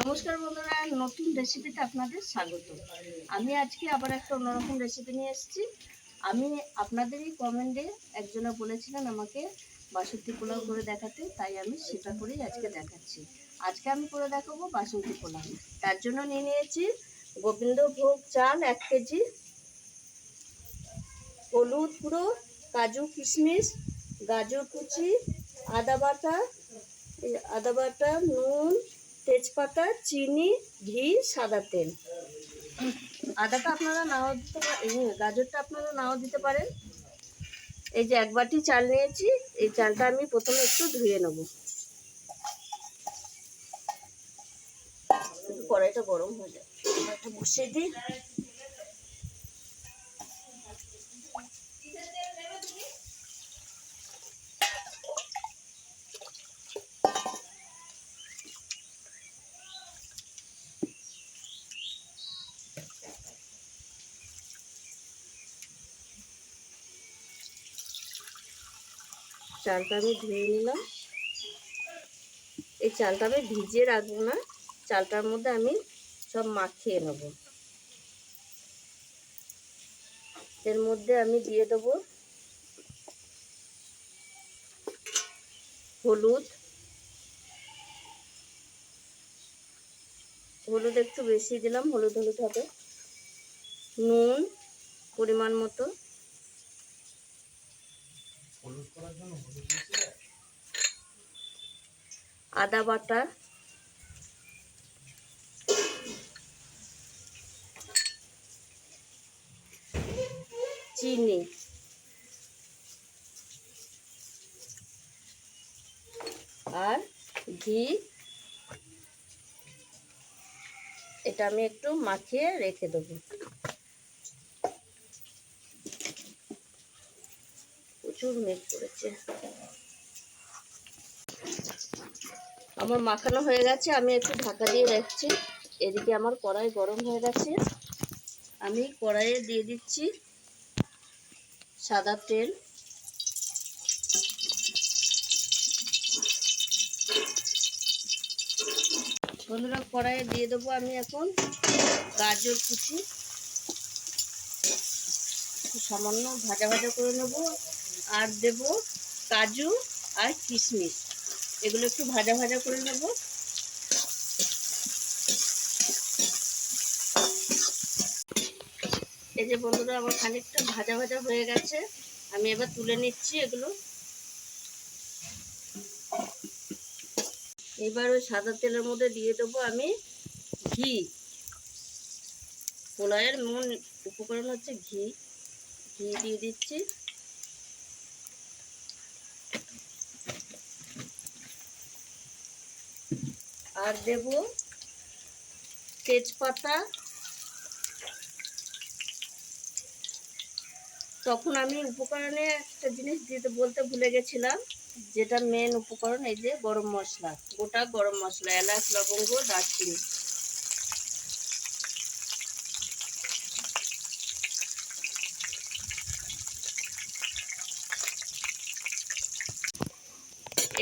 নমস্কার বন্ধুরা, নতুন রেসিপিতে আপনাদের স্বাগত। আমি আজকে আবার একটা অন্যরকম রেসিপি নিয়ে এসেছি। আমি আপনাদেরই কমেন্টে একজনে বলেছিলেন আমাকে বাসন্তী পোলাও করে দেখাতে, তাই আমি সেটা করেই আজকে দেখাচ্ছি। আজকে আমি করে দেখাবো বাসন্তী পোলাও। তার জন্য নিয়ে নিয়েছি গোবিন্দভোগ চাল এক কেজি, হলুদ গুঁড়ো, কাজু কিশমিশ, গাজর কুচি, আদা বাটা আদা বাটা, নুন তেজপাতা, চিনি, ঘি, সাদা তেল। আদাটা আপনারা নাও দিতে গাজরটা আপনারা নাও দিতে পারেন। এই যে এক বাটি চাল নিয়েছি, এই চালটা আমি প্রথমে একটু ধুয়ে নেব। কড়াইটা গরম হয়ে যায় বসিয়ে দিই। চালটা আমি ধুয়ে নিলাম। এই চালটা আমি ভিজিয়ে রাখব না, চালটার মধ্যে আমি সব মাখিয়ে নেব। এর মধ্যে আমি দিয়ে দেবো হলুদ। হলুদ একটু বেশি দিলাম, হলুদ হলুদ হবে। নুন পরিমাণ মতো। আদা বাটা। চিনি। আর ঘি। এটা আমি একটু মাখিয়ে রেখে দেবো। প্রচুর মেঘ পড়েছে আমার মাখানো হয়ে গেছে, আমি একটু ঢাকা দিয়ে রাখছি। এদিকে আমার কড়াই গরম হয়ে গেছে। আমি কড়াইয়ে দিয়ে দিচ্ছি সাদা তেল। বন্ধুরা, কড়াইয়ে দিয়ে দেবো আমি এখন গাজর কুচি। সামান্য ভাজা ভাজা করে নেব। আর দেব কাজু আর কিশমিশ। এগুলো একটু ভাজা ভাজা করে নেব। এই যে বন্ধুরা, আমার খানিকটা ভাজা ভাজা হয়ে গেছে। আমি এবার তুলে নিচ্ছি এগুলো। এবার ওই সাদা তেলের মধ্যে দিয়ে দেবো আমি ঘি। পোলাওয়ের মূল উপকরণ হচ্ছে ঘি। ঘি দিয়ে দিচ্ছি। আর দেব তেজপাতা। তখন আমি উপকরণে একটা জিনিস দিতে বলতে ভুলে গেছিলাম, যেটা মেন উপকরণ, এই যে গরম মশলা, গোটা গরম মশলা, এলাচ, লবঙ্গ, দারচিনি।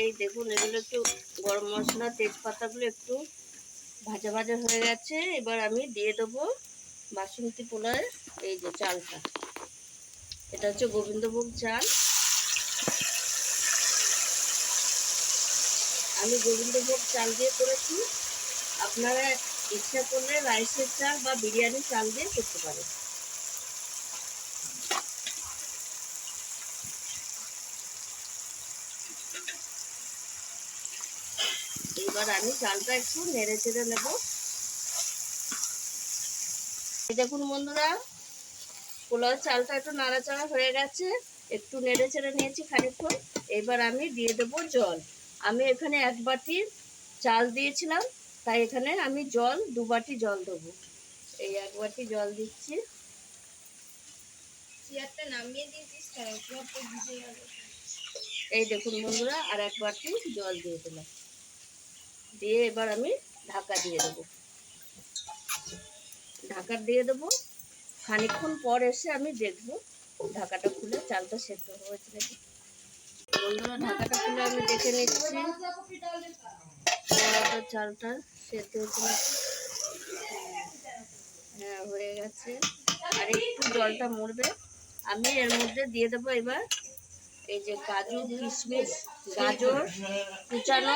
এই দেখুন, এগুলো একটু গরম মশলা, তেজপাতাগুলো একটু ভাজা ভাজা হয়ে গেছে। এবার আমি দিয়ে দেবো বাসন্তী পোলার এই যে চালটা। এটা হচ্ছে গোবিন্দভোগ চাল। আমি গোবিন্দভোগ চাল দিয়ে করেছি। আপনারা ইচ্ছা করলে রাইসের চাল বা বিরিয়ানির চাল দিয়ে করতে পারেন। এবার আমি চালটা একটু নেড়ে চেড়ে নেব। দেখুন বন্ধুরা পোলাও চালটা একটু নাড়াচাড়া হয়ে গেছে। একটু নেড়ে চেড়ে নিয়েছি খানিকক্ষণ। এবার আমি দিয়ে দেব জল। আমি এখানে এক বাটি চাল দিয়েছিলাম তাই এখানে আমি জল দু বাটি জল দেবো। এই এক বাটি জল দিচ্ছি। চেয়ারটা নামিয়ে দিয়েছিস এই দেখুন বন্ধুরা আর এক বাটি জল দিয়ে দিলাম। দিয়ে এবার আমি ঢাকা দিয়ে দেবো। ঢাকা দিয়ে দেবো। খানিকক্ষণ পর এসে আমি দেখব ঢাকাটা খুলে চালটা সেদ্ধ হয়েছে নাকি। বন্ধুরা, ঢাকাটা খুলে আমি দেখে নিচ্ছি। চালটা সেদ্ধ হয়েছে নাকি? হ্যাঁ হয়ে গেছে। আর একটু জলটা মরবে। আমি এর মধ্যে দিয়ে দেবো এবার এই যে কাজু, কিশমিশ, গাজর কুচানো।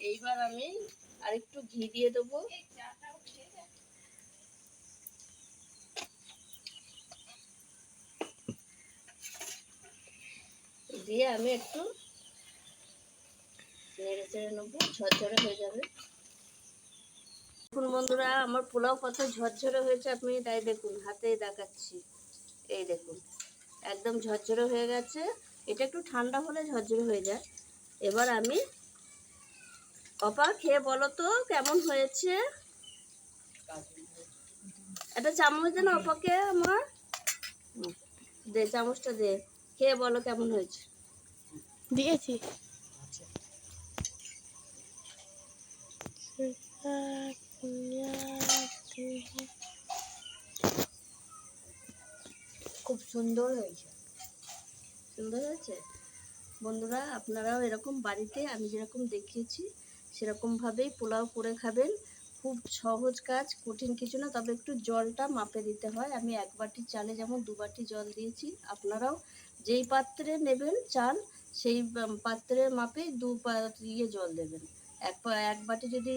এইবার আমি আরেকটু ঘি দিয়ে দেবো। দিয়ে আমি একটু নেড়ে চেড়ে নেব, ঝরঝরে হয়ে যাবে। দেখুন বন্ধুরা, আমার পোলাও কত ঝরঝরে হয়েছে, আপনি তাই দেখুন, হাতেই দেখাচ্ছি। এই দেখুন, একদম ঝরঝরে হয়ে গেছে। এটা একটু ঠান্ডা হলে ঝরঝরে হয়ে যায়। এবার আমি অপা খেয়ে বলো তো কেমন হয়েছে? একটা চামচ দে না অপাকে আমার। দে চামচটা দে। খেয়ে বলো কেমন হয়েছে। দিয়েছি। খুব সুন্দর হয়েছে। সুন্দর হয়েছে? বন্ধুরা আপনারাও এরকম বাড়িতে আমি যেরকম দেখিয়েছি সেরকমভাবেই পোলাও করে খাবেন। খুব সহজ কাজ, কঠিন কিছু না, তবে একটু জলটা মাপে দিতে হয়। আমি এক বাটি চালে যেমন দু বাটি জল দিয়েছি, আপনারাও যেই পাত্রে নেবেন চাল, সেই পাত্রের মাপে দু ইয়ে জল দেবেন। এক এক বাটি যদি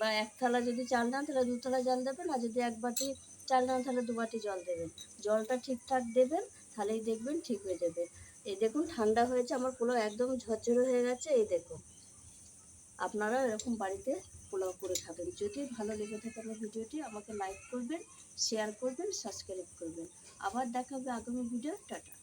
বা এক থালা যদি চাল নেন, তাহলে দু থালা জল দেবেন, আর যদি এক বাটি চাল নেন, তাহলে দু বাটি জল দেবেন। জলটা ঠিকঠাক দেবেন, তাহলেই দেখবেন ঠিক হয়ে যাবে। এই দেখুন, ঠান্ডা হয়েছে, আমার পোলাও একদম ঝরঝরে হয়ে গেছে, এই দেখুন। আপনারা এরকম বাড়িতে পোলাও করে খাবেন। যদি ভালো লেগে থাকে আমার ভিডিওটি, আমাকে লাইক করবেন শেয়ার করবেন সাবস্ক্রাইব করবেন। আবার দেখা হবে আগামী ভিডিও টাটা।